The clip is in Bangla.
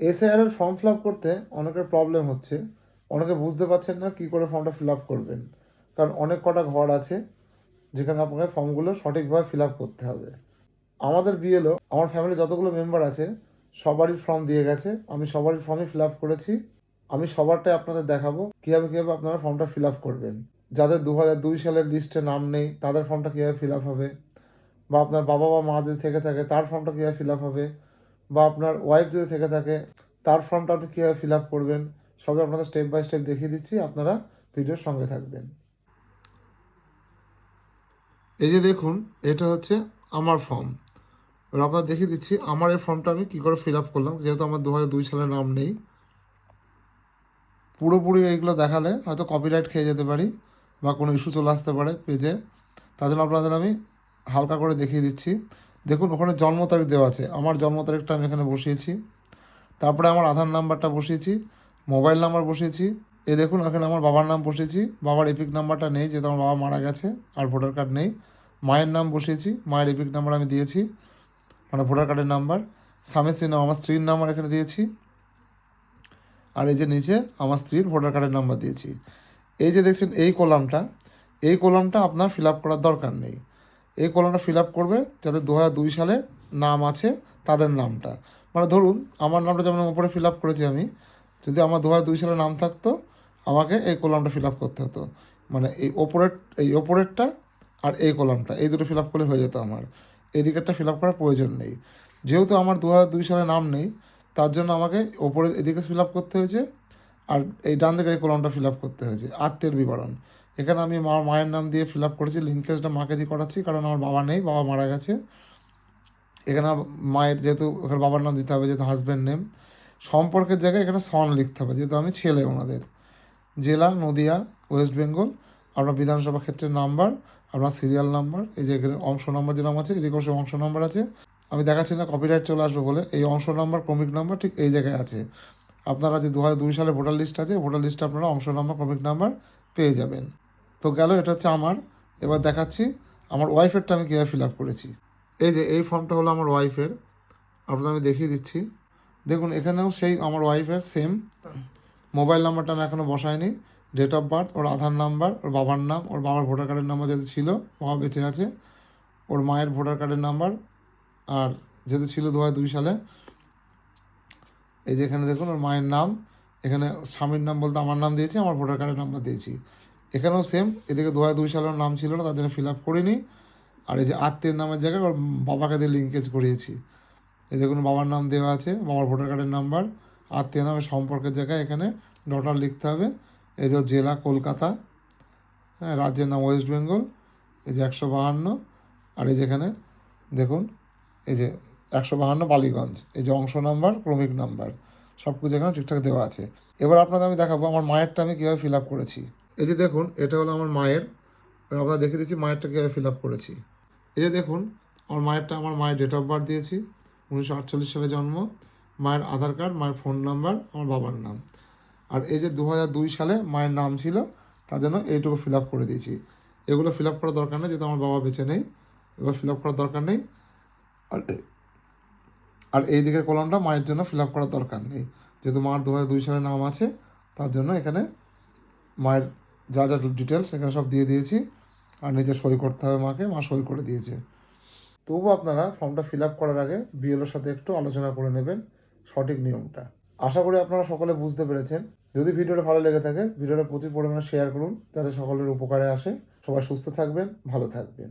এসআইআর এর ফর্ম ফিল আপ করতে অনেকের প্রবলেম হচ্ছে। অনেকে বুঝতে পারছেন না কী করে ফর্মটা ফিল আপ করবেন। কারণ অনেক কটা ঘর আছে, যেখানে আপনাকে ফর্মগুলো সঠিকভাবে ফিল আপ করতে হবে। আমাদের বিএলও আমার ফ্যামিলি যতগুলো মেম্বার আছে, সবারই ফর্ম দিয়ে গেছে। আমি সবারই ফর্মই ফিল আপ করেছি। আমি সবারটাই আপনাদের দেখাবো, কীভাবে কীভাবে আপনারা ফর্মটা ফিল আপ করবেন। যাদের দু হাজার দুই সালের লিস্টে নাম নেই, তাদের ফর্মটা কীভাবে ফিল আপ হবে? বা আপনার বাবা বা মা যদি থেকে থাকে, তার ফর্মটা কীভাবে ফিল আপ হবে? বা আপনার ওয়াইফ যদি থেকে থাকে, তার ফর্মটা আপনি কীভাবে ফিল আপ করবেন, সবই আপনাদের স্টেপ বাই স্টেপ দেখিয়ে দিচ্ছি, আপনারা ভিডিওর সঙ্গে থাকবেন। এই যে দেখুন, এটা হচ্ছে আমার ফর্ম এবার আপনার দেখিয়ে দিচ্ছি, আমার এই ফর্মটা আমি কী করে ফিল আপ করলাম, যেহেতু আমার দু হাজার দুই সালের নাম নেই। পুরোপুরি এইগুলো দেখালে হয়তো কপিরাইট খেয়ে যেতে পারি, বা কোনো ইস্যু চলে আসতে পারে পেজে তার জন্য আপনাদের আমি হালকা করে দেখিয়ে দিচ্ছি। দেখুন, ওখানে জন্ম তারিখ দেওয়া আছে। আমার জন্ম তারিখটা আমি এখানে বসিয়েছি। তারপরে আমার আধার নাম্বারটা বসিয়েছি, মোবাইল নাম্বার বসিয়েছি। এই দেখুন, এখানে আমার বাবার নাম বসিয়েছি। বাবার এপিক নাম্বারটা নেই, যেহেতু আমার বাবা মারা গেছে, আর ভোটার কার্ড নেই। মায়ের নাম বসিয়েছি, মায়ের এপিক নাম্বার আমি দিয়েছি মানে ভোটার কার্ডের নাম্বার। স্বামী স্ত্রীর নাম, আমার স্ত্রীর নাম্বার এখানে দিয়েছি। আর এই যে নিচে, আমার স্ত্রীর ভোটার কার্ডের নাম্বার দিয়েছি। এই যে দেখছেন, এই কলামটা এই কলামটা আপনার ফিল আপ করার দরকার নেই। এই কলামটা ফিল আপ করবে যাদের দু হাজার দুই সালে নাম আছে তাদের নামটা। মানে ধরুন, আমার নামটা যেমন ওপরে ফিল আপ করেছি আমি, যদি আমার দু হাজার দুই সালে নাম থাকতো, আমাকে এই কলামটা ফিল আপ করতে হতো। মানে এই ওপরের, এই ওপরেরটা আর এই কলামটা, এই দুটো ফিল আপ করলে হয়ে যেত আমার। এই দিকেরটা ফিল আপ করার প্রয়োজন নেই। যেহেতু আমার দু হাজার দুই সালে নাম নেই, তার জন্য আমাকে ওপরে এদিকে ফিল আপ করতে হয়েছে, আর এই ডান দিকের এই কলমটা ফিল আপ করতে হয়েছে। আত্মীয়ের বিবরণ। এখানে আমি মা মায়ের নাম দিয়ে ফিল আপ করেছি, লিঙ্কেজটা মাকে দিয়ে করাচ্ছি, কারণ আমার বাবা নেই, বাবা মারা গেছে। এখানে মায়ের যেহেতু, এখানে বাবার নাম দিতে হবে, যেহেতু হাজব্যান্ড নেম সম্পর্কের জায়গায় এখানে সন লিখতে হবে, যেহেতু আমি ছেলে ওনাদের। জেলা, নদিয়া ওয়েস্ট বেঙ্গল আপনার বিধানসভা ক্ষেত্রের নাম্বার আপনার সিরিয়াল নাম্বার এই যে এখানে অংশ নাম্বার যে নাম আছে, এদিকে অবশ্যই অংশ নাম্বার আছে। আমি দেখাচ্ছি না কপিরাইট চলে আসবে বলে, এই অংশ নাম্বার ক্রমিক নাম্বার ঠিক এই জায়গায় আছে। আপনারা যে দু হাজার দুই সালে ভোটার লিস্ট আছে ভোটার লিস্টে আপনারা অংশ নাম্বার ক্রমিক নাম্বার পেয়ে যাবেন। তো গেল, এটা হচ্ছে আমার। এবার দেখাচ্ছি, আমার ওয়াইফেরটা আমি কীভাবে ফিল আপ করেছি। এই যে, এই ফর্মটা হলো আমার ওয়াইফের। আপনাদের আমি দেখিয়ে দিচ্ছি। দেখুন, এখানেও সেই আমার ওয়াইফের সেম মোবাইল নাম্বারটা আমি এখনও বসাইনি। ডেট অফ বার্থ ওর আধার নাম্বার ওর বাবার নাম, ওর বাবার ভোটার কার্ডের নাম্বার যেহেতু ছিল বাবা বেঁচে আছে। ওর মায়ের ভোটার কার্ডের নাম্বার আর যেহেতু ছিল দু দুই সালে। এই যে এখানে দেখুন, ওর মায়ের নাম। এখানে স্বামীর নাম বলতে আমার নাম দিয়েছি, আমার ভোটার কার্ডের নাম্বার দিয়েছি। এখানেও সেম এদিকে দু হাজার দুই সালের নাম ছিল না, তার জন্য ফিল আপ করিনি। আর এই যে আত্মীয়ের নামের জায়গায় ওর বাবাকে দিয়ে লিঙ্কেজ করিয়েছি। এই দেখুন, বাবার নাম দেওয়া আছে, বাবার ভোটার কার্ডের নাম্বার আত্মীয় নামের সম্পর্কের জায়গায় এখানে ডটার লিখতে হবে। এই যে জেলা, কলকাতা হ্যাঁ রাজ্যের নাম ওয়েস্ট বেঙ্গল এই যে একশো বাহান্ন, আর এই যেখানে দেখুন, এই যে একশো বাহান্ন বালিগঞ্জ, এই যে অংশ নাম্বার ক্রমিক নাম্বার সব কিছু এখানে ঠিকঠাক দেওয়া আছে। এবার আপনাদের আমি দেখাবো, আমার মায়েরটা আমি কীভাবে ফিল আপ করেছি। এই যে দেখুন, এটা হলো আমার মায়ের আপনারা দেখে দিচ্ছি মায়েরটা কীভাবে ফিল আপ করেছি। এই যে দেখুন, আমার মায়েরটা আমার মায়ের ডেট অফ বার্থ দিয়েছি, উনিশশো আটচল্লিশ সালে জন্ম, মায়ের আধার কার্ড মায়ের ফোন নাম্বার আমার বাবার নাম। আর এই যে দু দুই সালে মায়ের নাম ছিল, তার জন্য এইটুকু ফিল আপ করে দিয়েছি। এগুলো ফিল আপ করার দরকার নেই, যেহেতু আমার বাবা বেঁচে নেই, এগুলো ফিল আপ করার দরকার নেই। আর আর এই দিকের কলমটা মায়ের জন্য ফিল আপ করার দরকার নেই। যেহেতু মার দু দুই সালে নাম আছে, তার জন্য এখানে মায়ের যা যা ডিটেলস এখানে সব দিয়ে দিয়েছি। আর নিজের সই করতে হবে মাকে, মা সই করে দিয়েছে। তবুও আপনারা ফর্মটা ফিল আপ করার আগে বিএলওর সাথে একটু আলোচনা করে নেবেন সঠিক নিয়মটা। আশা করি আপনারা সকলে বুঝতে পেরেছেন। যদি ভিডিওটা ভালো লেগে থাকে, ভিডিওটা প্রচুর পরিমাণে শেয়ার করুন। যাতে সকলের উপকারে আসে। সবাই সুস্থ থাকবেন, ভালো থাকবেন।